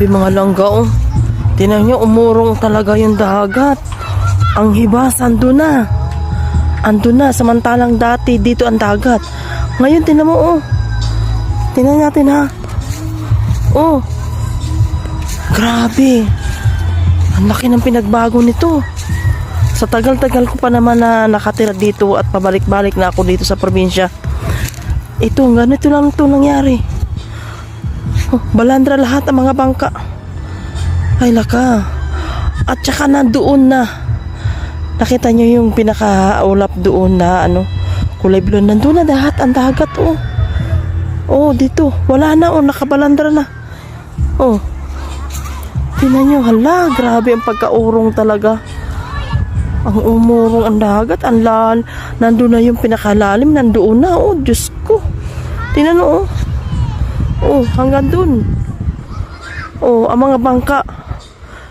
Grabe mga langga oh. Tinan nyo, umurong talaga yung dagat. Ang hibas, ando na. Ando na, samantalang dati dito ang dagat. Ngayon, tinan mo oh. Tinan natin ha. Oh. Grabe. Ang laki ng pinagbago nito. Sa tagal-tagal ko pa naman na nakatira dito at pabalik-balik na ako dito sa probinsya. Ito, ganito lang ito nangyari. Oh, balandra lahat ang mga bangka. Ay laka. At saka na doon na. Nakita nyo yung pinakaulap doon na ano, kulay blue. Nandun na lahat ang dagat oh. Oh, dito. Wala na oh, nakabalandra na. Oh. Tingnan nyo, hala, grabe ang pagkaurong talaga. Ang umurong ang dagat, ang lal. Nandun na yung pinakalalim, nandoon na. Oh, Diyos ko. Tingnan mo, oh. Oh, hanggang dun. Oh, ang mga bangka.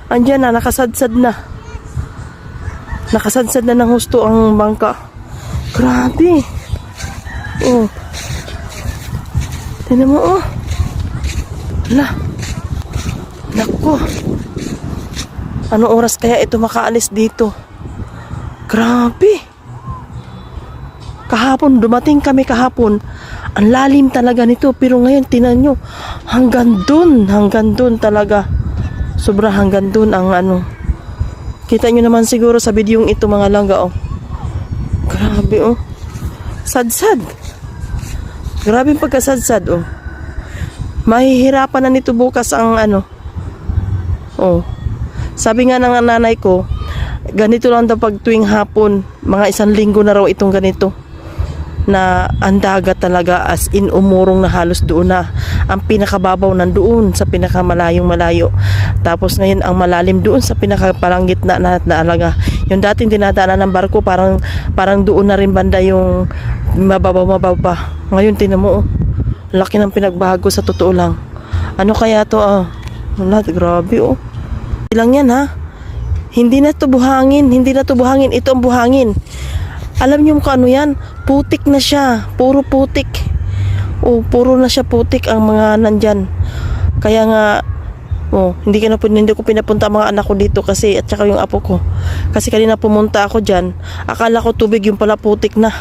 Andyan na, nakasadsad na. Nakasadsad na ng husto ang bangka. Grabe. Oh. Tingnan mo, oh. Hala. Naku. Ano oras kaya ito makaalis dito? Grabe. Kahapon, dumating kami kahapon. Ang lalim talaga nito. Pero ngayon, tinan nyo. Hanggang dun. Hanggang dun talaga. Sobra hanggang dun ang ano. Kita nyo naman siguro sa video ito mga langga, oh. Grabe, oh. Sad-sad. Grabe pagkasadsad, oh. Mahihirapan na nito bukas ang ano. Oh. Sabi nga ng nanay ko, ganito lang daw pag tuwing hapon, mga isang linggo na raw itong ganito na ang dagat talaga as in umurong na halos doon na. Ang pinakababaw nandoon sa pinakamalayong malayo. Tapos ngayon ang malalim doon sa pinakaparang gitna na, na yung dating dinadaanan ng barko parang parang doon na rin banda yung mababaw pa. Ngayon tinan mo oh, laki ng pinagbago sa totoo lang. Ano kaya to ah? Wala grabe oh. Lang yan ha? Hindi na to buhangin hindi na to buhangin. Ito ang buhangin alam niyo kung ano yan? Putik na siya. Puro putik. O, puro na siya putik ang mga nandyan. Kaya nga, oh, hindi, ka na, pun- hindi ko pinapunta mga anak ko dito kasi at saka yung apo ko. Kasi kanina pumunta ako dyan, akala ko tubig yung pala putik na.